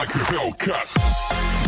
like a Hellcat.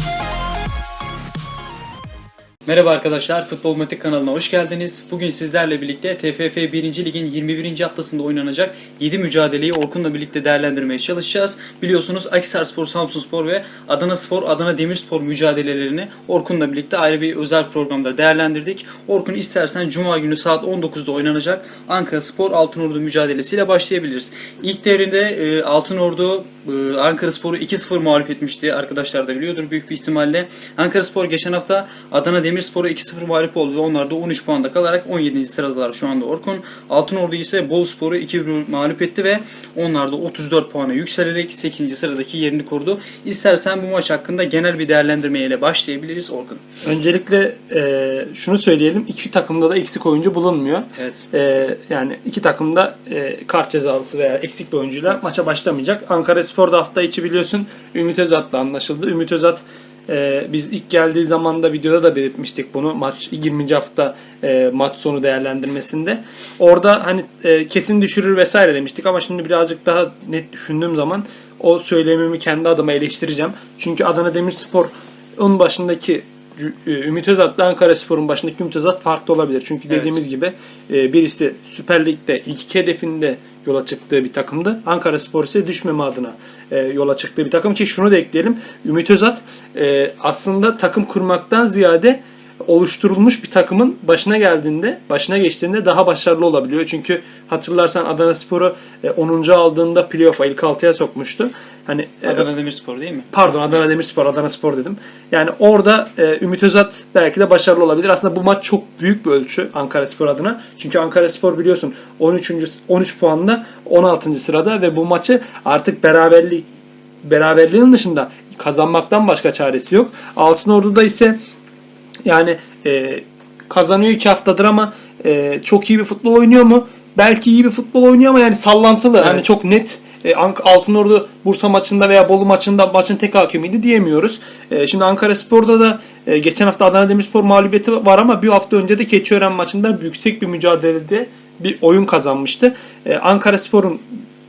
Merhaba arkadaşlar, Futbol Matik kanalına hoş geldiniz. Bugün sizlerle birlikte TFF 1. Lig'in 21. haftasında oynanacak 7 mücadeleyi Orkun'la birlikte değerlendirmeye çalışacağız. Biliyorsunuz Akhisarspor, Samsunspor ve Adana Spor, Adana Demirspor mücadelelerini Orkun'la birlikte ayrı bir özel programda değerlendirdik. Orkun istersen Cuma günü saat 19'da oynanacak Ankara Spor Altınordu mücadelesiyle başlayabiliriz. İlk devrinde e, Altınordu e, Ankara Spor'u 2-0 mağlup etmişti. Arkadaşlar da biliyordur büyük bir ihtimalle. Ankara Spor geçen hafta Adana Demirspor'a 2-0 mağlup oldu ve onlar da 13 puanda kalarak 17. sıradalar şu anda Orkun. Altınordu ise Boluspor'u 2-1 mağlup etti ve onlar da 34 puana yükselerek 8. sıradaki yerini korudu. İstersen bu maç hakkında genel bir değerlendirmeyle başlayabiliriz Orkun. Öncelikle e, şunu söyleyelim. iki takımda da eksik oyuncu bulunmuyor. Evet. E, yani iki takımda e, kart cezalısı veya eksik bir oyuncuyla Evet. maça başlamayacak. Ankara Spor'da hafta içi biliyorsun Ümit Özat'la anlaşıldı. Ümit Özat e, biz ilk geldiği zaman da videoda da belirtmiştik bunu. Maç 20. hafta e, maç sonu değerlendirmesinde. Orada hani e, kesin düşürür vesaire demiştik ama şimdi birazcık daha net düşündüğüm zaman o söylemimi kendi adıma eleştireceğim. Çünkü Adana Demirspor onun başındaki e, Ümit Özat'la Ankara Spor'un başındaki Ümit Özat farklı olabilir. Çünkü Evet. dediğimiz gibi e, birisi Süper Lig'de ilk iki hedefinde yola çıktığı bir takımdı. Ankara Spor ise düşmeme adına e, yola çıktığı bir takım ki şunu da ekleyelim. Ümit Özat e, aslında takım kurmaktan ziyade oluşturulmuş bir takımın başına geldiğinde, başına geçtiğinde daha başarılı olabiliyor. Çünkü hatırlarsan Adana Spor'u e, 10. aldığında playoff'a ilk 6'ya sokmuştu. Hani e, Adana Demirspor değil mi? Pardon Adana Demirspor, Adana Spor dedim. Yani orada e, Ümit Özat belki de başarılı olabilir. Aslında bu maç çok büyük bir ölçü Ankara Spor adına. Çünkü Ankara Spor biliyorsun 13. 13 puanla 16. sırada ve bu maçı artık beraberlik beraberliğin dışında kazanmaktan başka çaresi yok. Altınordu'da ise yani e, kazanıyor iki haftadır ama e, çok iyi bir futbol oynuyor mu? Belki iyi bir futbol oynuyor ama yani sallantılı. Evet. Hani çok net e, Altınordu Bursa maçında veya Bolu maçında maçın tek hakemiydi diyemiyoruz. E, şimdi Ankara Spor'da da e, geçen hafta Adana Demirspor mağlubiyeti var ama bir hafta önce de Keçiören maçında yüksek bir mücadelede bir oyun kazanmıştı. E, Ankara Spor'un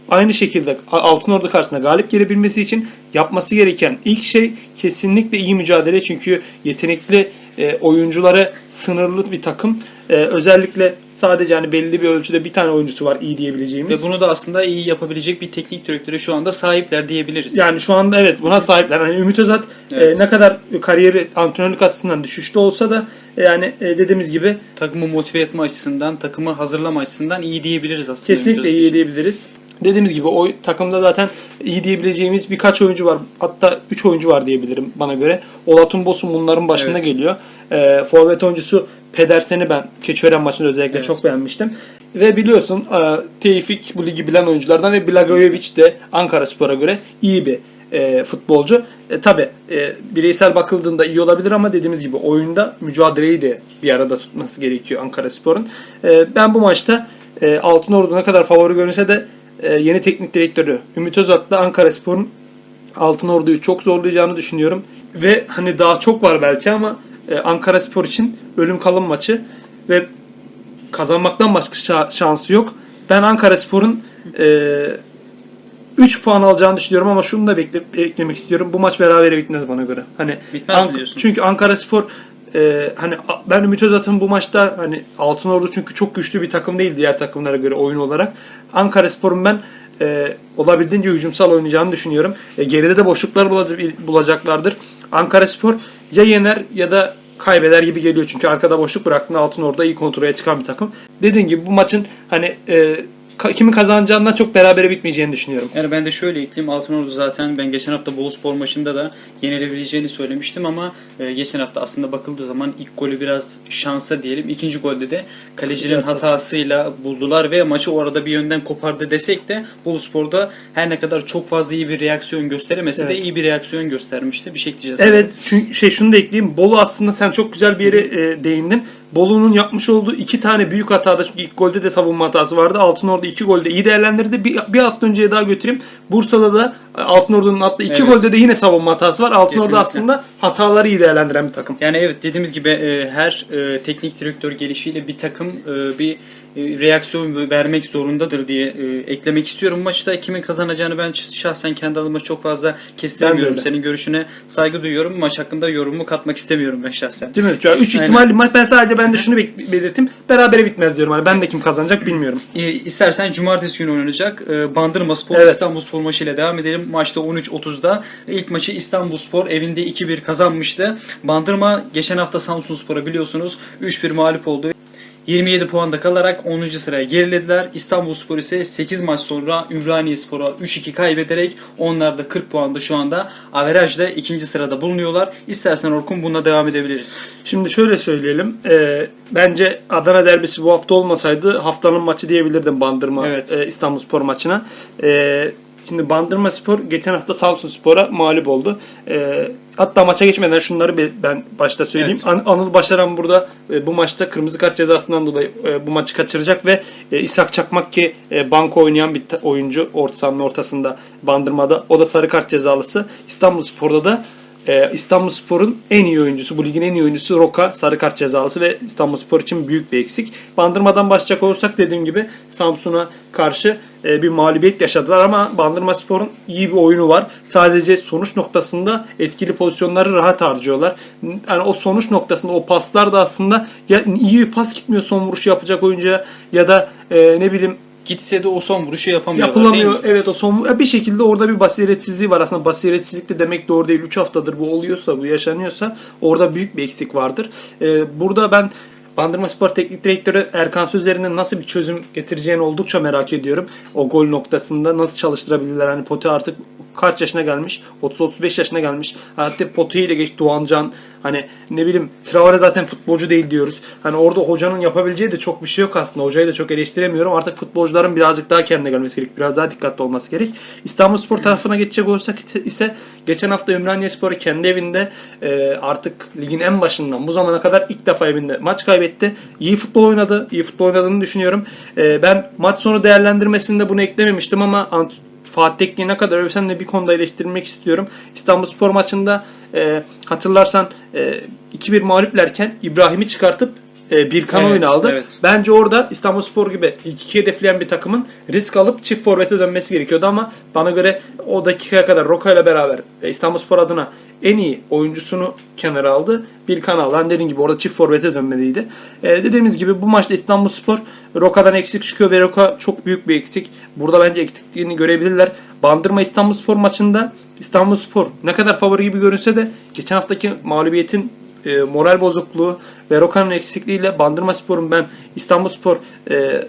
aynı şekilde Altınordu karşısında galip gelebilmesi için yapması gereken ilk şey kesinlikle iyi mücadele. Çünkü yetenekli e, oyuncuları sınırlı bir takım. E, özellikle sadece hani belli bir ölçüde bir tane oyuncusu var iyi Ve diyebileceğimiz. bunu da aslında iyi yapabilecek bir teknik direktöre şu anda sahipler diyebiliriz. Yani şu anda evet buna sahipler. Hani Ümit Özat Evet. e, ne kadar kariyeri antrenörlük açısından düşüşte olsa da e, yani e, dediğimiz gibi takımı motive etme açısından, takımı hazırlama açısından iyi diyebiliriz aslında. Kesinlikle iyi diyebiliriz. Dediğimiz gibi o takımda zaten iyi diyebileceğimiz birkaç oyuncu var. Hatta 3 oyuncu var diyebilirim bana göre. Olatun Bosun bunların başında Evet. geliyor. Ee, forvet oyuncusu Pedersen'i ben Keçiören maçında özellikle Evet. çok beğenmiştim. Ve biliyorsun e, Tevfik bu ligi bilen oyunculardan ve Blagojevic de Ankara Spor'a göre iyi bir e, futbolcu. E, Tabi bireysel bakıldığında iyi olabilir ama dediğimiz gibi oyunda mücadeleyi de bir arada tutması gerekiyor Ankara Spor'un. E, ben bu maçta e, Altınordu ne kadar favori görünse de e, yeni teknik direktörü Ümit Özat'la Ankara Spor'un Altınordu'yu çok zorlayacağını düşünüyorum. Ve hani daha çok var belki ama e, Ankara Spor için ölüm kalım maçı ve kazanmaktan başka şa- şansı yok. Ben Ankara Spor'un e, 3 puan alacağını düşünüyorum ama şunu da bekle, eklemek istiyorum. Bu maç berabere bitmez bana göre. Hani Bitmez mi diyorsun? Çünkü Ankara Spor e, hani ben Ümit Özat'ın bu maçta hani Altınordu çünkü çok güçlü bir takım değil diğer takımlara göre oyun olarak. Ankara Spor'un ben e, olabildiğince hücumsal oynayacağını düşünüyorum. E, geride de boşluklar bulacak- bulacaklardır. Ankara Spor ya yener ya da kaybeder gibi geliyor. Çünkü arkada boşluk bıraktığında Altınordu'da iyi kontrole çıkan bir takım. Dediğim gibi bu maçın hani e, kimin kazanacağından çok berabere bitmeyeceğini düşünüyorum. Yani ben de şöyle ekleyeyim. Altınordu zaten ben geçen hafta Boluspor maçında da yenilebileceğini söylemiştim ama e, geçen hafta aslında bakıldığı zaman ilk golü biraz şansa diyelim. İkinci golde de kalecinin Hatası. hatasıyla buldular ve maçı orada bir yönden kopardı desek de Boluspor'da her ne kadar çok fazla iyi bir reaksiyon gösteremese de Evet. iyi bir reaksiyon göstermişti. Bir şey diyeceğiz. Evet, çünkü şey şunu da ekleyeyim. Bolu aslında sen çok güzel bir yere e, değindin. Bolu'nun yapmış olduğu iki tane büyük hatada çünkü ilk golde de savunma hatası vardı. Altınordu iki golde iyi değerlendirdi. Bir, bir hafta önceye daha götüreyim. Bursa'da da e, Altınordu'nun attığı iki Evet. golde de yine savunma hatası var. Altınordu aslında hataları iyi değerlendiren bir takım. Yani evet dediğimiz gibi e, her e, teknik direktör gelişiyle bir takım bir reaksiyon vermek zorundadır diye e, eklemek istiyorum. Maçta kimin kazanacağını ben şahsen kendi adıma çok fazla kestiremiyorum. Senin görüşüne saygı duyuyorum. Maç hakkında yorumumu katmak istemiyorum ben şahsen. Değil mi? Çünkü üç ihtimalli maç. Ben sadece ben de şunu belirttim. Berabere bitmez diyorum. Hani ben de kim kazanacak bilmiyorum. E, istersen cumartesi günü oynanacak e, Bandırma Spor Evet. İstanbul Spor maçıyla devam edelim. Maçta 13.30'da ilk maçı İstanbul Spor evinde 2-1 kazanmıştı. Bandırma geçen hafta Samsun Spor'a biliyorsunuz 3-1 mağlup oldu. 27 puanda kalarak 10. sıraya gerilediler. İstanbul Spor ise 8 maç sonra Ümraniye Spor'a 3-2 kaybederek onlar da 40 puanda şu anda averajla 2. sırada bulunuyorlar. İstersen Orkun bununla devam edebiliriz. Şimdi şöyle söyleyelim. Ee, bence Adana derbisi bu hafta olmasaydı haftanın maçı diyebilirdim Bandırma Evet. e, İstanbul Spor maçına. Ee, şimdi Bandırma Spor geçen hafta Samsun Spor'a mağlup oldu. Ee, hatta maça geçmeden şunları be- ben başta söyleyeyim. Evet. An- Anıl Başaran burada e, bu maçta kırmızı kart cezasından dolayı e, bu maçı kaçıracak ve e, İshak Çakmak ki e, banko oynayan bir oyuncu orta sahanın ortasında Bandırma'da. O da sarı kart cezalısı. İstanbul Spor'da da ee, İstanbulspor'un en iyi oyuncusu, bu ligin en iyi oyuncusu Roka sarı kart cezalısı ve İstanbulspor için büyük bir eksik. Bandırmadan başlayacak olursak dediğim gibi Samsun'a karşı e, bir mağlubiyet yaşadılar ama Bandırma Spor'un iyi bir oyunu var. Sadece sonuç noktasında etkili pozisyonları rahat harcıyorlar. Yani o sonuç noktasında o paslar da aslında ya iyi bir pas gitmiyor son vuruşu yapacak oyuncuya ya da e, ne bileyim Gitse de o son vuruşu yapamıyorlar. Yapılamıyor. Evet o son bir şekilde orada bir basiretsizliği var. Aslında basiretsizlik de demek doğru değil. 3 haftadır bu oluyorsa, bu yaşanıyorsa orada büyük bir eksik vardır. Ee, burada ben Bandırma Spor Teknik Direktörü Erkan Sözler'in nasıl bir çözüm getireceğini oldukça merak ediyorum. O gol noktasında nasıl çalıştırabilirler? Hani Poti artık kaç yaşına gelmiş? 30-35 yaşına gelmiş. Hatta Poti ile geç Doğancan hani ne bileyim Traore zaten futbolcu değil diyoruz. Hani orada hocanın yapabileceği de çok bir şey yok aslında. Hocayı da çok eleştiremiyorum. Artık futbolcuların birazcık daha kendine gelmesi gerek. Biraz daha dikkatli olması gerek. İstanbulspor tarafına geçecek olursak ise geçen hafta Ümraniyespor'u kendi evinde e, artık ligin en başından bu zamana kadar ilk defa evinde maç kaybetti. İyi futbol oynadı. İyi futbol oynadığını düşünüyorum. E, ben maç sonu değerlendirmesinde bunu eklememiştim ama Ant- Fatih Tekniği ne kadar övsem de bir konuda eleştirmek istiyorum. İstanbul Spor maçında e, hatırlarsan e, 2-1 mağluplerken İbrahim'i çıkartıp e, Birkan Evet, oyunu aldı. evet. Bence orada İstanbul Spor gibi ilk iki hedefleyen bir takımın risk alıp çift forvete dönmesi gerekiyordu ama bana göre o dakikaya kadar Roka ile beraber e, İstanbul Spor adına en iyi oyuncusunu kenara aldı. Birkan aldı. Hani dediğim gibi orada çift forvete dönmeliydi. E, dediğimiz gibi bu maçta İstanbul Spor Roka'dan eksik çıkıyor ve Roka çok büyük bir eksik. Burada bence eksikliğini görebilirler. Bandırma İstanbul Spor maçında İstanbul Spor ne kadar favori gibi görünse de geçen haftaki mağlubiyetin e, moral bozukluğu ve Roka'nın eksikliğiyle Bandırma Spor'un ben İstanbul Spor e,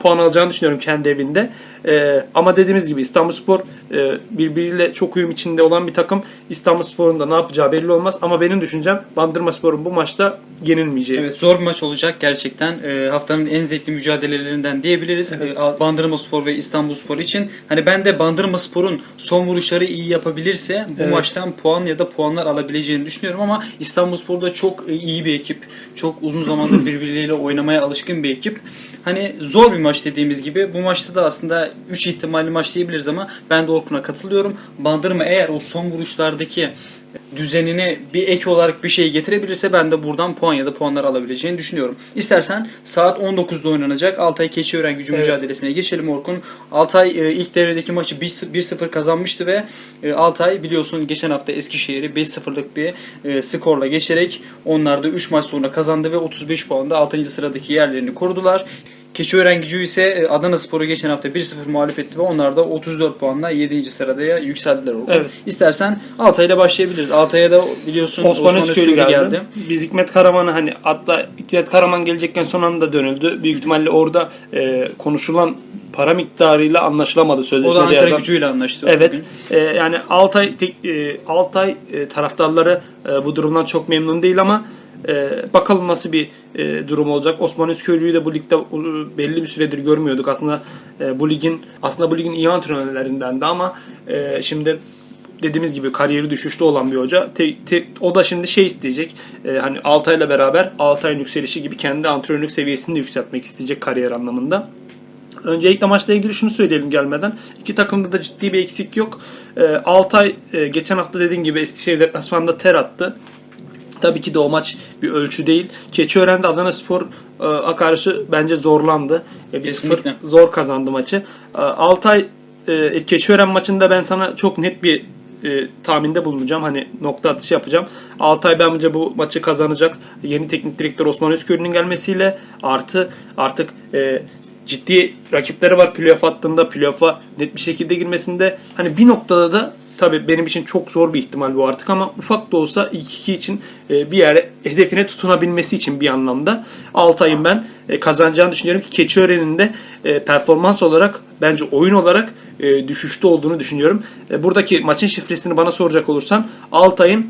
puan alacağını düşünüyorum kendi evinde. E, ama dediğimiz gibi İstanbul Spor e, birbiriyle çok uyum içinde olan bir takım. İstanbul Spor'un da ne yapacağı belli olmaz ama benim düşüncem Bandırma Spor'un bu maçta yenilmeyeceği. Evet zor bir maç olacak gerçekten. Haftanın en zevkli mücadelelerinden diyebiliriz. Evet. Bandırma Spor ve İstanbul Spor için. Hani ben de Bandırma Spor'un son vuruşları iyi yapabilirse bu Evet. maçtan puan ya da puanlar alabileceğini düşünüyorum ama İstanbul Spor da çok iyi bir ekip. Çok uzun zamandır birbirleriyle oynamaya alışkın bir ekip. Hani zor bir maç dediğimiz gibi. Bu maçta da aslında 3 ihtimalli maç diyebiliriz ama ben de Orkun'a katılıyorum. Bandırma eğer o son vuruşlardaki düzenine bir ek olarak bir şey getirebilirse ben de buradan puan ya da puanlar alabileceğini düşünüyorum. İstersen saat 19'da oynanacak Altay Keçiören gücü Evet. mücadelesine geçelim Orkun. Altay e, ilk devredeki maçı 1 1-0 kazanmıştı ve e, Altay biliyorsun geçen hafta Eskişehir'i 5-0'lık bir e, skorla geçerek onlar da 3 maç sonra kazandı ve 35 puanda 6. sıradaki yerlerini korudular. Keçiören gücü ise e, Adana Spor'u geçen hafta 1-0 mağlup etti ve onlar da 34 puanla 7. sırada yükseldiler. Orkun. Evet. İstersen Altay'la başlayabiliriz. Altay'a da biliyorsun Osman, Osman, Özköylü geldi. geldi. Biz Hikmet Karaman'ı hani hatta Hikmet Karaman gelecekken son anda dönüldü. Büyük ihtimalle orada e, konuşulan para miktarıyla anlaşılamadı O da sözleşmede Ankara yazan. gücüyle anlaştı. Evet. e, yani Altay tek- e, Altay e, taraftarları e, bu durumdan çok memnun değil ama e, bakalım nasıl bir e, durum olacak. Osman Özköylü'yü de bu ligde e, belli bir süredir görmüyorduk. Aslında e, bu ligin aslında bu ligin iyi antrenörlerindendi ama e, şimdi dediğimiz gibi kariyeri düşüşte olan bir hoca. Te- te- o da şimdi şey isteyecek. e, hani Altay'la beraber Altay'ın yükselişi gibi kendi antrenörlük seviyesini de yükseltmek isteyecek kariyer anlamında. Öncelikle maçla ilgili şunu söyleyelim gelmeden. İki takımda da ciddi bir eksik yok. E, Altay e, geçen hafta dediğim gibi Eskişehir deplasmanında ter attı. Tabii ki de o maç bir ölçü değil. Keçiören'de Adana Spor e, karşı bence zorlandı. E, 1-0 Kesinlikle. zor kazandı maçı. E, Altay e, Keçiören maçında ben sana çok net bir e, tahminde bulunacağım. Hani nokta atışı yapacağım. Altay bence bu maçı kazanacak. Yeni teknik direktör Osman Özköylü'nün gelmesiyle artı artık e, ciddi rakipleri var playoff hattında. Playoff'a net bir şekilde girmesinde. Hani bir noktada da tabii benim için çok zor bir ihtimal bu artık ama ufak da olsa ilk iki için e, bir yere hedefine tutunabilmesi için bir anlamda Altay'ın ben e, kazanacağını düşünüyorum ki Keçiören'in de e, performans olarak bence oyun olarak düşüşte olduğunu düşünüyorum. Buradaki maçın şifresini bana soracak olursan Altay'ın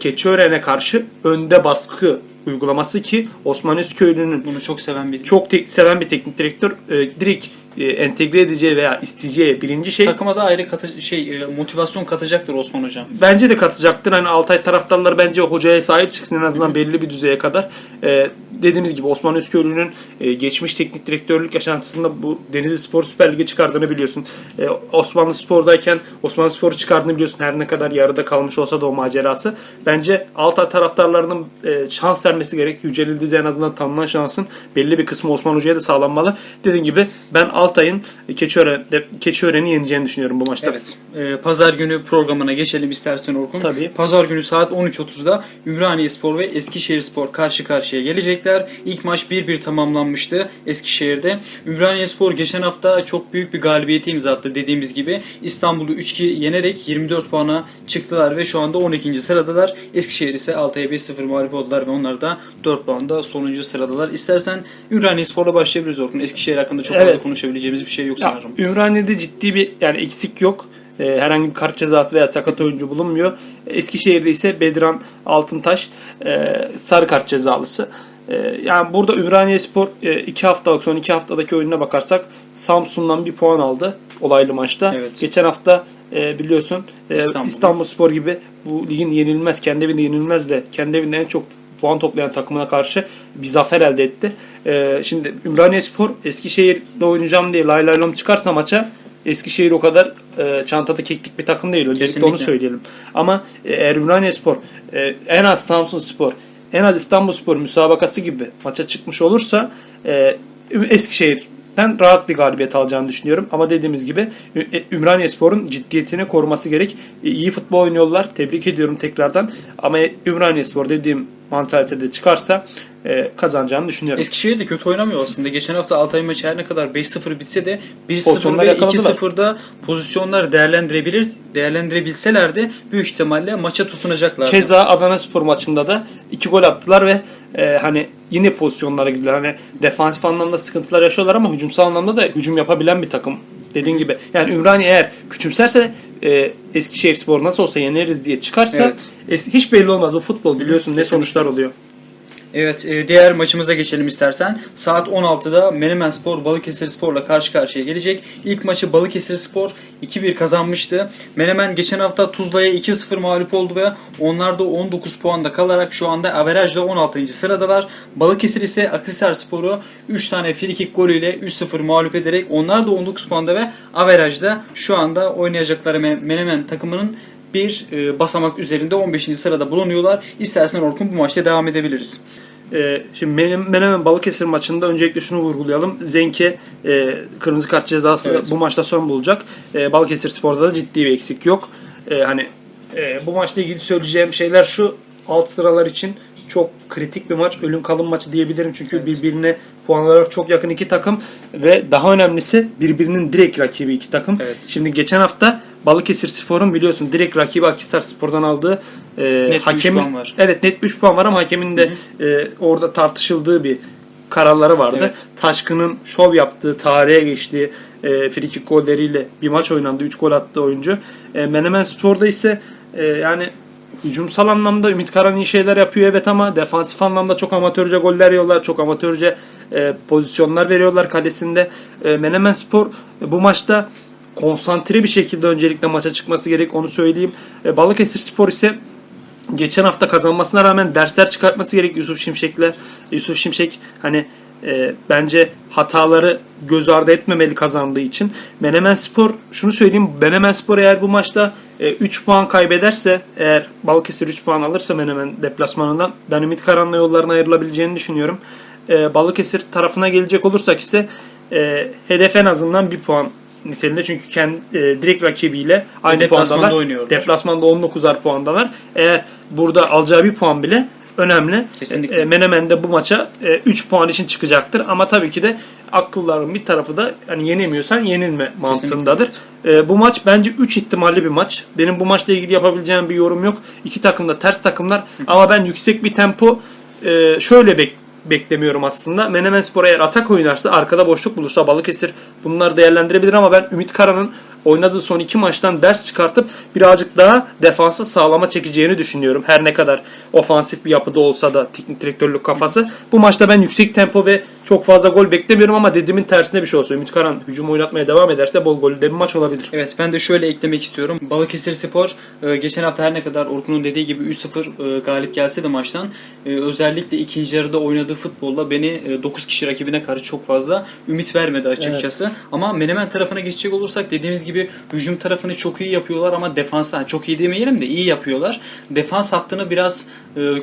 Keçiören'e karşı önde baskı uygulaması ki Osman Özköylü'nün Bunu çok seven bir çok tek, seven bir teknik direktör e, direkt e, entegre edeceği veya isteyeceği birinci şey takıma da ayrı katı, şey e, motivasyon katacaktır Osman hocam. bence de katacaktır. Hani Altay taraftarları bence hocaya sahip çıksın en azından belli bir düzeye kadar. Ee, dediğimiz gibi Osman Özköylü'nün e, geçmiş teknik direktörlük yaşantısında bu Denizli Spor Süper Lig'e çıkardığını biliyorsun. Ee, Osmanlı Spor'dayken Osmanlı Spor'u çıkardığını biliyorsun. Her ne kadar yarıda kalmış olsa da o macerası. Bence Altay taraftarlarının e, şans vermesi gerek. Yücel İldiz en azından tanınan şansın belli bir kısmı Osman Hoca'ya da sağlanmalı. Dediğim gibi ben Altay'ın Keçiören'de Keçiören'i yeneceğini düşünüyorum bu maçta. Evet. e, Pazar günü programına geçelim istersen Orkun. Tabii. Pazar günü saat 13.30'da Ümraniye Spor ve Eskişehir Spor karşı karşıya gelecekler. İlk maç 1-1 tamamlanmıştı Eskişehir'de. Ümraniye Spor geçen hafta çok büyük bir galibiyeti imza attı dediğimiz gibi. İstanbul'u 3-2 yenerek 24 puana çıktılar ve şu anda 12. sıradalar. Eskişehir ise Altay'a 5-0 mağlup oldular ve onlar da 4 puanda sonuncu sıradalar. İstersen Ümraniye Spor'la başlayabiliriz Orkun. Eskişehir hakkında çok fazla Evet. konuşabileceğimiz bir şey yok Ya, sanırım. Ümraniye'de ciddi bir yani eksik yok. Ee, herhangi bir kart cezası veya sakat oyuncu bulunmuyor. Eskişehir'de ise Bedran Altıntaş e, sarı kart cezalısı. E, yani burada Ümraniye Spor 2 haftalık son 2 haftadaki oyununa bakarsak Samsun'dan bir puan aldı olaylı maçta. Evet. Geçen hafta e, biliyorsun e, İstanbul. İstanbul. Spor gibi bu ligin yenilmez, kendi evinde yenilmez de kendi evinde en çok puan toplayan takımına karşı bir zafer elde etti. E, şimdi Ümraniye Spor Eskişehir'de oynayacağım diye lay lay lom çıkarsa maça Eskişehir o kadar e, çantada keklik bir takım değil. Öncelikle Kesinlikle. onu söyleyelim. Ama e, eğer Ümraniye Spor e, en az Samsun Spor en az İstanbul Spor müsabakası gibi maça çıkmış olursa e, Üm- Eskişehir'den rahat bir galibiyet alacağını düşünüyorum. Ama dediğimiz gibi e, Ümraniye Spor'un ciddiyetini koruması gerek. E, iyi futbol oynuyorlar. Tebrik ediyorum tekrardan. Ama Ümraniye Spor dediğim mantalitede çıkarsa e, kazanacağını düşünüyorum. Eskişehir de kötü oynamıyor aslında. Geçen hafta Altay maçı her ne kadar 5-0 bitse de 1-0 Pozisyonlar ve yakaladılar. 2-0'da pozisyonları değerlendirebilir değerlendirebilseler de büyük ihtimalle maça tutunacaklar. Keza Adana Spor maçında da iki gol attılar ve e, hani yine pozisyonlara girdiler. Hani defansif anlamda sıkıntılar yaşıyorlar ama hücumsal anlamda da hücum yapabilen bir takım. Dediğin gibi. Yani Ümraniye eğer küçümserse e, Eskişehir Spor nasıl olsa yeneriz diye çıkarsa Evet. es- hiç belli olmaz. Bu futbol biliyorsun ne sonuçlar oluyor. Evet, e, diğer maçımıza geçelim istersen. Saat 16'da Menemen Spor Balıkesir Spor'la karşı karşıya gelecek. İlk maçı Balıkesir Spor 2-1 kazanmıştı. Menemen geçen hafta Tuzla'ya 2-0 mağlup oldu ve onlar da 19 puanda kalarak şu anda averajda 16. sıradalar. Balıkesir ise Akhisar Spor'u 3 tane frikik golüyle 3-0 mağlup ederek onlar da 19 puanda ve averajda şu anda oynayacakları Me- Menemen takımının bir e, basamak üzerinde 15. sırada bulunuyorlar. İstersen Orkun bu maçta devam edebiliriz. Ee, şimdi Menemen, Menemen Balıkesir maçında öncelikle şunu vurgulayalım. Zenke e, kırmızı kart cezası Evet. bu maçta son bulacak. E, Balıkesir Spor'da da ciddi bir eksik yok. E, hani e, bu maçla ilgili söyleyeceğim şeyler şu alt sıralar için çok kritik bir maç. Ölüm kalım maçı diyebilirim. Çünkü Evet. birbirine puan olarak çok yakın iki takım ve daha önemlisi birbirinin direkt rakibi iki takım. Evet. Şimdi geçen hafta Balıkesir Spor'un biliyorsun direkt rakibi Akhisar Spor'dan aldığı e, üç hakemin puan var. Evet net 3 puan var ama hakemin de e, orada tartışıldığı bir kararları vardı. Evet. Taşkın'ın şov yaptığı, tarihe geçtiği e, frikik golleriyle bir maç oynandı. 3 gol attı oyuncu. E, Menemen Spor'da ise e, yani hücumsal anlamda Ümit Karan iyi şeyler yapıyor evet ama defansif anlamda çok amatörce goller yiyorlar. Çok amatörce e, pozisyonlar veriyorlar kalesinde. E, Menemen Spor bu maçta konsantre bir şekilde öncelikle maça çıkması gerek onu söyleyeyim. E, Balıkesir Spor ise geçen hafta kazanmasına rağmen dersler çıkartması gerek Yusuf Şimşek'le. Yusuf Şimşek hani e, bence hataları göz ardı etmemeli kazandığı için. Menemen Spor şunu söyleyeyim. Menemen Spor eğer bu maçta 3 puan kaybederse eğer Balıkesir 3 puan alırsa Menemen deplasmanından ben Ümit Karan'la yollarına ayrılabileceğini düşünüyorum. E, Balıkesir tarafına gelecek olursak ise e, hedef en azından 1 puan niteliğinde çünkü kendi e, direkt rakibiyle aynı deplasmanda puandalar. oynuyorlar. Deplasmanda 19'ar puandalar. Eğer burada alacağı bir puan bile önemli. Kesinlikle. E, Menemen de bu maça 3 puan için çıkacaktır. Ama tabii ki de akılların bir tarafı da hani yenemiyorsan yenilme mantığındadır. E, bu maç bence 3 ihtimalli bir maç. Benim bu maçla ilgili yapabileceğim bir yorum yok. İki takım da ters takımlar ama ben yüksek bir tempo e, şöyle bek beklemiyorum aslında. Menemen Spor eğer atak oynarsa arkada boşluk bulursa Balıkesir bunları değerlendirebilir ama ben Ümit Kara'nın oynadığı son iki maçtan ders çıkartıp birazcık daha defansı sağlama çekeceğini düşünüyorum. Her ne kadar ofansif bir yapıda olsa da teknik direktörlük kafası. Bu maçta ben yüksek tempo ve çok fazla gol beklemiyorum ama dediğimin tersine bir şey olsa Ümit Karan hücum oynatmaya devam ederse bol gollü de bir maç olabilir. Evet ben de şöyle eklemek istiyorum. Balıkesir Spor e, geçen hafta her ne kadar Orkun'un dediği gibi 3-0 e, galip gelse de maçtan e, özellikle ikinci yarıda oynadığı futbolla beni 9 kişi rakibine karşı çok fazla ümit vermedi açıkçası. Ama Menemen tarafına geçecek olursak dediğimiz gibi hücum tarafını çok iyi yapıyorlar ama defansa çok iyi demeyelim de iyi yapıyorlar. Defans hattını biraz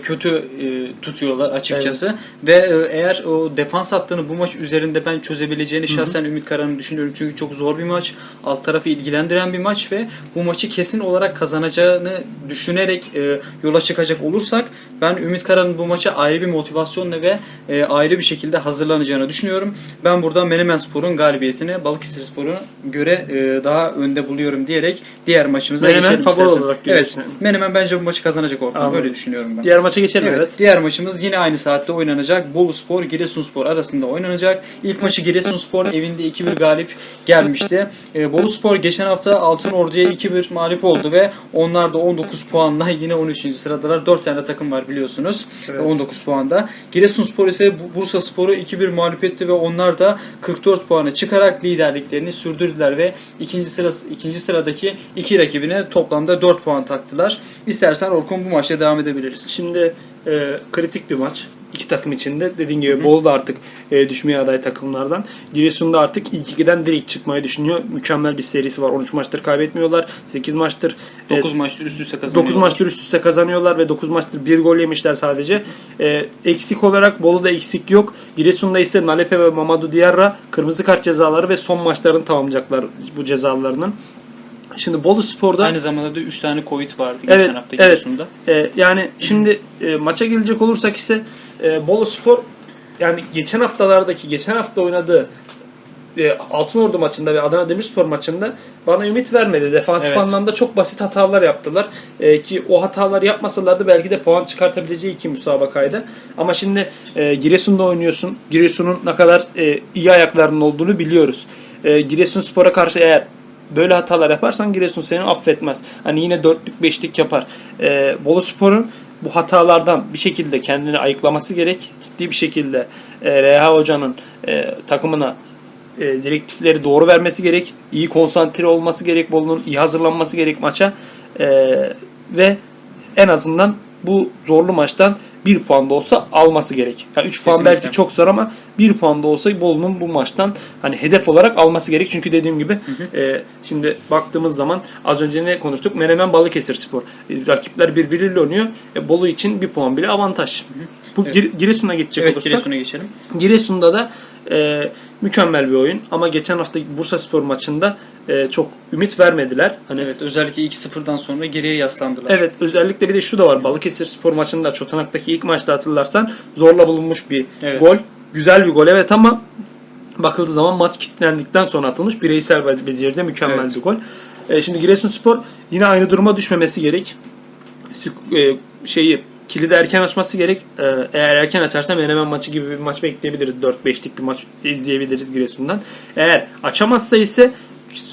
kötü e, tutuyorlar açıkçası ve e, eğer o defans hattını bu maç üzerinde ben çözebileceğini şahsen Ümit Karan'ı düşünüyorum. Çünkü çok zor bir maç. Alt tarafı ilgilendiren bir maç ve bu maçı kesin olarak kazanacağını düşünerek e, yola çıkacak olursak ben Ümit Karan'ın bu maça ayrı bir motivasyonla ve e, ayrı bir şekilde hazırlanacağını düşünüyorum. Ben burada Menemen Spor'un galibiyetini Balıkesir Spor'un göre e, daha önde buluyorum diyerek diğer maçımıza Menemen geçelim favori istersen. olarak Evet. Menemen bence bu maçı kazanacak. Anladım. Böyle düşünüyorum ben. Diğer maça geçelim Evet, evet. Diğer maçımız yine aynı saatte oynanacak. Bolu Spor, Giresunspor arasında oynanacak. İlk maçı Giresunspor evinde 2-1 galip gelmişti. Ee, Bolu Spor geçen hafta Altın Ordu'ya 2-1 mağlup oldu ve onlar da 19 puanla yine 13. sıradalar. 4 tane takım var biliyorsunuz. Evet. 19 puanda. Giresunspor ise Bu- Bursa Spor'u 2-1 mağlup etti ve onlar da 44 puanı çıkarak liderliklerini sürdürdüler ve ikinci sırası ikinci sıradaki iki rakibine toplamda 4 puan taktılar. İstersen Orkun bu maçta devam edebiliriz. Şimdi e, kritik bir maç. İki takım içinde dediğim gibi Bolu da artık e, düşmeye aday takımlardan. Giresun da artık ilk ikiden direkt çıkmayı düşünüyor. Mükemmel bir serisi var. 13 maçtır kaybetmiyorlar. 8 maçtır. 9 maçtır üst üste kazanıyorlar. 9 maçtır üst üste kazanıyorlar ve 9 maçtır 1 gol yemişler sadece. E, eksik olarak Bolu'da eksik yok. Giresun'da ise Nalepe ve Mamadou Diarra kırmızı kart cezaları ve son maçlarını tamamlayacaklar bu cezalarının. Şimdi Bolu Spor'da Aynı zamanda da 3 tane Covid vardı Evet, geçen hafta evet. Giresun'da. e, yani şimdi e, maça gelecek olursak ise e, Bolu Spor yani geçen haftalardaki geçen hafta oynadığı e, Altınordu maçında ve Adana Demirspor maçında bana ümit vermedi. Defansif Evet. anlamda çok basit hatalar yaptılar. E, ki o hataları yapmasalardı belki de puan çıkartabileceği iki müsabakaydı. Ama şimdi e, Giresun'da oynuyorsun. Giresun'un ne kadar e, iyi ayaklarının olduğunu biliyoruz. E, Giresunspor'a karşı eğer böyle hatalar yaparsan Giresun seni affetmez. Hani yine dörtlük beşlik yapar. E, Bolu Spor'un bu hatalardan bir şekilde kendini ayıklaması gerek. Ciddi bir şekilde e, Reha Hoca'nın e, takımına e, direktifleri doğru vermesi gerek. iyi konsantre olması gerek. Bolu'nun iyi hazırlanması gerek maça. E, ve en azından bu zorlu maçtan bir puan da olsa alması gerek. Yani 3 puan Kesinlikle. belki çok zor ama bir puan da olsa Bolu'nun bu maçtan hani hedef olarak alması gerek. Çünkü dediğim gibi e, şimdi baktığımız zaman az önce ne konuştuk? Menemen Balıkesir Spor. E, rakipler birbiriyle oynuyor. E, Bolu için bir puan bile avantaj. Bu Evet. Gir- Giresun'a geçecek Evet olursak. Giresun'a geçelim. Giresun'da da e, mükemmel bir oyun ama geçen hafta Bursa Spor maçında e, çok ümit vermediler. Hani Evet özellikle 2-0'dan sonra geriye yaslandılar. Evet özellikle bir de şu da var. Balıkesir Spor maçında Çotanak'taki ilk maçta hatırlarsan zorla bulunmuş bir Evet. gol. Güzel bir gol evet ama bakıldığı zaman maç kilitlendikten sonra atılmış bireysel be- beceride mükemmel Evet. bir gol. E, şimdi Giresunspor yine aynı duruma düşmemesi gerek. Sü- e, şeyi kilidi erken açması gerek. E, eğer erken açarsa Menemen maçı gibi bir maç bekleyebiliriz. 4-5'lik bir maç izleyebiliriz Giresun'dan. Eğer açamazsa ise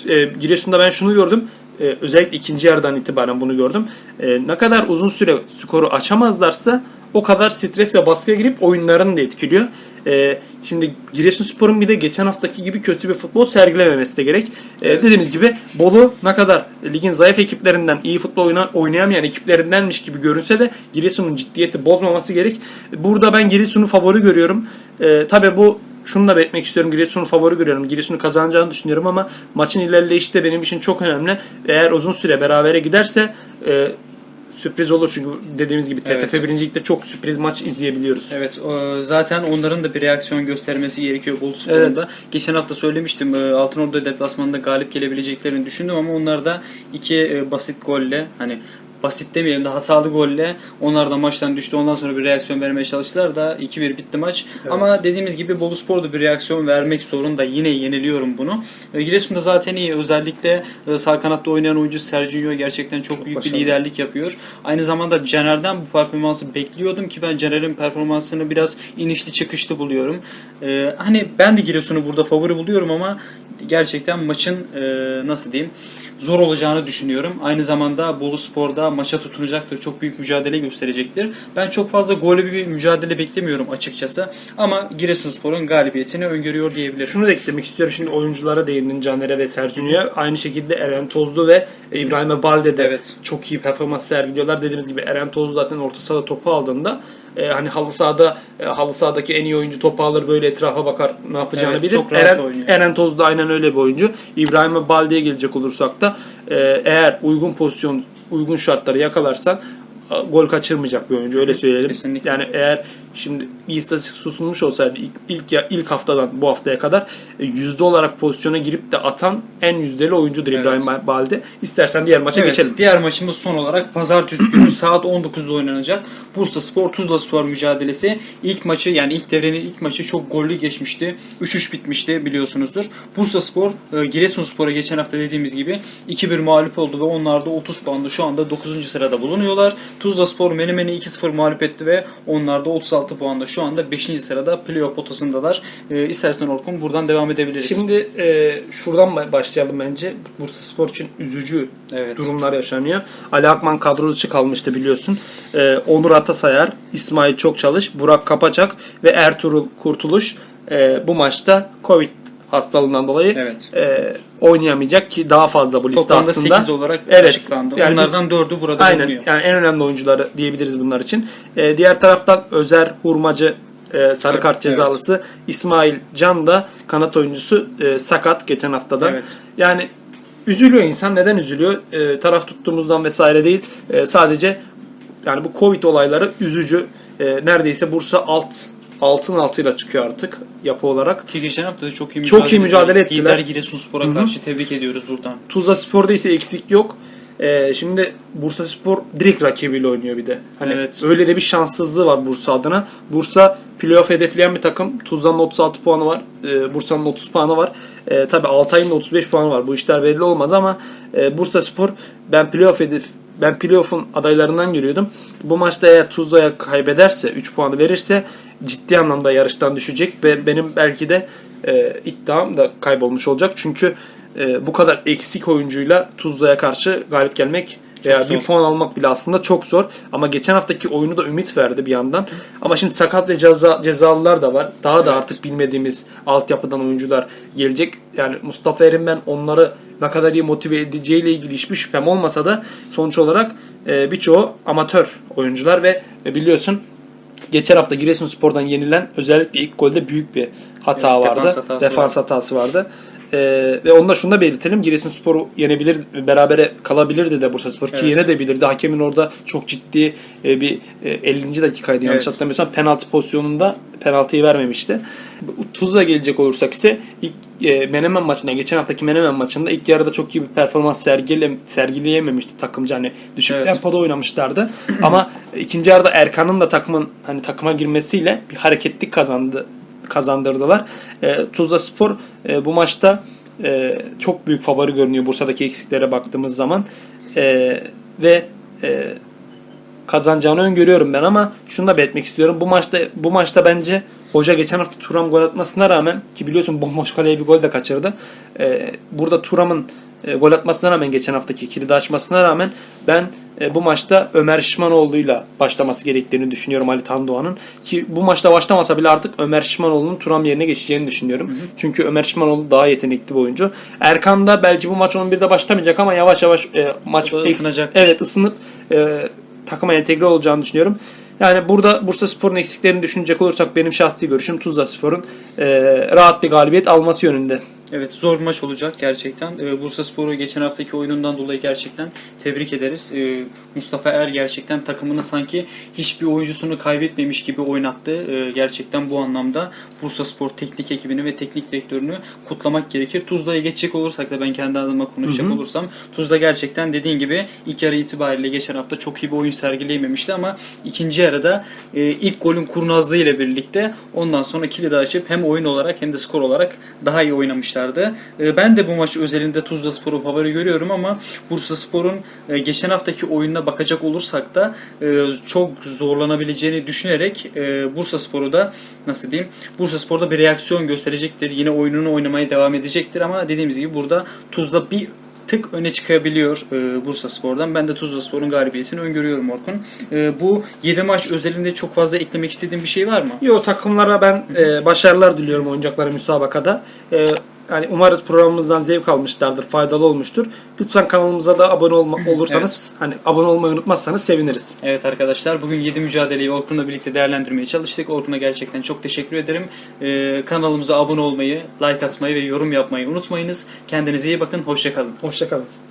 e, Giresun'da ben şunu gördüm. E, özellikle ikinci yarıdan itibaren bunu gördüm. E, ne kadar uzun süre skoru açamazlarsa o kadar stres ve baskıya girip oyunlarını da etkiliyor. E, şimdi Giresunspor'un bir de geçen haftaki gibi kötü bir futbol sergilememesi de gerek. E, dediğimiz gibi Bolu ne kadar ligin zayıf ekiplerinden iyi futbol oyna- oynayamayan ekiplerindenmiş gibi görünse de Giresun'un ciddiyeti bozmaması gerek. Burada ben Giresun'u favori görüyorum. E, tabii bu şunu da belirtmek istiyorum. Giresun'u favori görüyorum. Giresun'u kazanacağını düşünüyorum ama maçın ilerleyişi de benim için çok önemli. Eğer uzun süre berabere giderse e, sürpriz olur çünkü dediğimiz gibi TFF Evet. 1. Lig'de çok sürpriz maç izleyebiliyoruz. Evet zaten onların da bir reaksiyon göstermesi gerekiyor Bolu Spor'un da. Geçen hafta söylemiştim e, Altınordu deplasmanında galip gelebileceklerini düşündüm ama onlar da iki e, basit golle hani basit demeyelim de hatalı golle onlar da maçtan düştü. Ondan sonra bir reaksiyon vermeye çalıştılar da 2-1 bitti maç. Evet. Ama dediğimiz gibi Bolu Spor da bir reaksiyon vermek zorunda. Yine yeniliyorum bunu. E, Giresun'da zaten iyi. Özellikle e, sağ kanatta oynayan oyuncu Sergio gerçekten çok, Çok büyük başarılı. bir liderlik yapıyor. Aynı zamanda Caner'den bu performansı bekliyordum ki ben Caner'in performansını biraz inişli çıkışlı buluyorum. Ee, hani ben de Giresun'u burada favori buluyorum ama gerçekten maçın e, nasıl diyeyim zor olacağını düşünüyorum. Aynı zamanda Bolu Spor'da maça tutunacaktır. Çok büyük mücadele gösterecektir. Ben çok fazla gollü bir mücadele beklemiyorum açıkçası. Ama Giresunspor'un galibiyetini öngörüyor diyebilirim. Şunu da eklemek istiyorum. Şimdi oyunculara değindin Caner'e ve Sergio'ya. Aynı şekilde Eren Tozlu ve İbrahim Balde de Evet. çok iyi performans sergiliyorlar. Dediğimiz gibi Eren Tozlu zaten orta sahada topu aldığında e, hani halı sahada e, halı sahadaki en iyi oyuncu topu alır böyle etrafa bakar ne yapacağını Evet, bilir. çok rahat Eren, oynuyor. Eren Tozlu da aynen öyle bir oyuncu. İbrahim Balde'ye gelecek olursak da e, eğer uygun pozisyon uygun şartları yakalarsan gol kaçırmayacak bir oyuncu öyle söyleyelim. Kesinlikle. Yani eğer şimdi bir istatistik sunulmuş olsaydı ilk, ilk, ya- ilk haftadan bu haftaya kadar e, yüzde olarak pozisyona girip de atan en yüzdeli oyuncudur Evet. İbrahim Balde. İstersen diğer maça Evet, geçelim. Diğer maçımız son olarak pazartesi günü saat 19'da oynanacak. Bursa Spor Tuzla Spor mücadelesi. İlk maçı yani ilk devrenin ilk maçı çok gollü geçmişti. 3-3 bitmişti biliyorsunuzdur. Bursa Spor e, Giresun Spor'a geçen hafta dediğimiz gibi 2-1 mağlup oldu ve onlar da 30 puanda şu anda 9. sırada bulunuyorlar. Tuzla Spor Menemen'i 2-0 mağlup etti ve onlar da 36 puanda şu anda 5. sırada playoff potasındalar. E, istersen Orkun buradan devam edebiliriz. Şimdi e, şuradan ba- başlayalım bence. Bursa Spor için üzücü Evet. durumlar yaşanıyor. Ali Akman kadro dışı kalmıştı biliyorsun. E, Onur Atasayar, İsmail Çokçalış, Burak Kapaçak ve Ertuğrul Kurtuluş e, bu maçta Covid hastalığından dolayı Evet. e, oynayamayacak ki daha fazla bu liste Toplamda aslında. 8 olarak Evet. açıklandı. Yani Onlardan 4'ü burada Aynen. bulunuyor. Yani en önemli oyuncuları diyebiliriz bunlar için. Ee, diğer taraftan Özer Hurmacı e, sarı kart Evet. cezalısı. İsmail Can da kanat oyuncusu e, sakat geçen haftadan. Evet. Yani üzülüyor insan. Neden üzülüyor? E, taraf tuttuğumuzdan vesaire değil. E, sadece yani bu Covid olayları üzücü. E, neredeyse Bursa alt altın altıyla çıkıyor artık yapı olarak. Ki geçen hafta da çok iyi Çok iyi mücadele ettiler. Lider Giresunspor'a Hı hı. karşı tebrik ediyoruz buradan. Tuzla Spor'da ise eksik yok. Ee, şimdi Bursa Spor direkt rakibiyle oynuyor bir de. Hani Evet. öyle de bir şanssızlığı var Bursa adına. Bursa playoff hedefleyen bir takım. Tuzla'nın 36 puanı var. Ee, Bursa'nın 30 puanı var. Ee, tabii Altay'ın da 35 puanı var. Bu işler belli olmaz ama e, Bursa Spor ben playoff hedef ben playoff'un adaylarından görüyordum. Bu maçta eğer Tuzla'ya kaybederse 3 puanı verirse ciddi anlamda yarıştan düşecek ve benim belki de e, iddiam da kaybolmuş olacak. Çünkü e, bu kadar eksik oyuncuyla Tuzla'ya karşı galip gelmek veya bir puan almak bile aslında çok zor. Ama geçen haftaki oyunu da ümit verdi bir yandan. Ama şimdi sakat ve ceza, cezalılar da var. Daha da Evet. artık bilmediğimiz altyapıdan oyuncular gelecek. Yani Mustafa Erim ben onları ne kadar iyi motive edeceğiyle ilgili hiçbir şüphem olmasa da sonuç olarak e, birçoğu amatör oyuncular ve e, biliyorsun geçen hafta Giresunspor'dan yenilen özellikle ilk golde büyük bir hata Evet, vardı. defans hatası defans hatası vardı. Ee, ve onu da şunu da belirtelim. Giresunspor'u yenebilir, berabere kalabilirdi de Bursaspor ki Evet. yenebilirdi. Hakemin orada çok ciddi e, bir e, 50. dakikaydı yanlış Evet. hatırlamıyorsam penaltı pozisyonunda penaltıyı vermemişti. Tuzla gelecek olursak ise ilk e, Menemen maçında geçen haftaki Menemen maçında ilk yarıda çok iyi bir performans sergile, sergileyememişti takımcı hani düşük Evet. tempoda oynamışlardı. Ama ikinci yarıda Erkan'ın da takımın hani takıma girmesiyle bir hareketlik kazandı kazandırdılar. E, Tuzla Spor e, bu maçta e, çok büyük favori görünüyor Bursa'daki eksiklere baktığımız zaman. E, ve e, kazanacağını öngörüyorum ben ama şunu da belirtmek istiyorum. Bu maçta bu maçta bence hoca geçen hafta Turam gol atmasına rağmen ki biliyorsun bomboş kaleye bir gol de kaçırdı. Ee, burada Turam'ın e, gol atmasına rağmen geçen haftaki kilidi açmasına rağmen ben e, bu maçta Ömer Şişmanoğlu'yla başlaması gerektiğini düşünüyorum Ali Tandoğan'ın. Ki bu maçta başlamasa bile artık Ömer Şişmanoğlu'nun Turam yerine geçeceğini düşünüyorum. Çünkü Ömer Şişmanoğlu daha yetenekli bir oyuncu. Erkan da belki bu maç 11'de başlamayacak ama yavaş yavaş e, maç ısınacaktır. Evet ısınıp e, takıma entegre olacağını düşünüyorum. Yani burada Bursa Spor'un eksiklerini düşünecek olursak benim şahsi görüşüm Tuzla Spor'un e, rahat bir galibiyet alması yönünde. Evet zor bir maç olacak gerçekten. Ee, Bursa Spor'u geçen haftaki oyunundan dolayı gerçekten tebrik ederiz. Ee, Mustafa Er gerçekten takımını sanki hiçbir oyuncusunu kaybetmemiş gibi oynattı. Ee, gerçekten bu anlamda Bursa Spor teknik ekibini ve teknik direktörünü kutlamak gerekir. Tuzla'ya geçecek olursak da ben kendi adıma konuşacak Hı hı. olursam Tuzla gerçekten dediğin gibi ilk yarı itibariyle geçen hafta çok iyi bir oyun sergileyememişti ama ikinci yarıda e, ilk golün kurnazlığı ile birlikte ondan sonra kilidi açıp hem oyun olarak hem de skor olarak daha iyi oynamışlardı. E, ben de bu maç özelinde Tuzla Spor'u favori görüyorum ama Bursa Spor'un e, geçen haftaki oyununa bakacak olursak da e, çok zorlanabileceğini düşünerek e, Bursa Spor'u da nasıl diyeyim Bursa Spor'da bir reaksiyon gösterecektir. Yine oyununu oynamaya devam edecektir ama dediğimiz gibi burada Tuzla bir tık öne çıkabiliyor e, Bursa Spor'dan. Ben de Tuzla Spor'un galibiyetini öngörüyorum Orkun. E, bu 7 maç özelinde çok fazla eklemek istediğin bir şey var mı? Yo takımlara ben e, başarılar diliyorum oynayacakları müsabakada. E, yani umarız programımızdan zevk almışlardır, faydalı olmuştur. Lütfen kanalımıza da abone olma, olursanız, hani abone olmayı unutmazsanız seviniriz. Evet arkadaşlar bugün 7 mücadeleyi Orkun'la birlikte değerlendirmeye çalıştık. Orkun'a gerçekten çok teşekkür ederim. E, kanalımıza abone olmayı, like atmayı ve yorum yapmayı unutmayınız. Kendinize iyi bakın. Hoşçakalın. Hoşçakalın.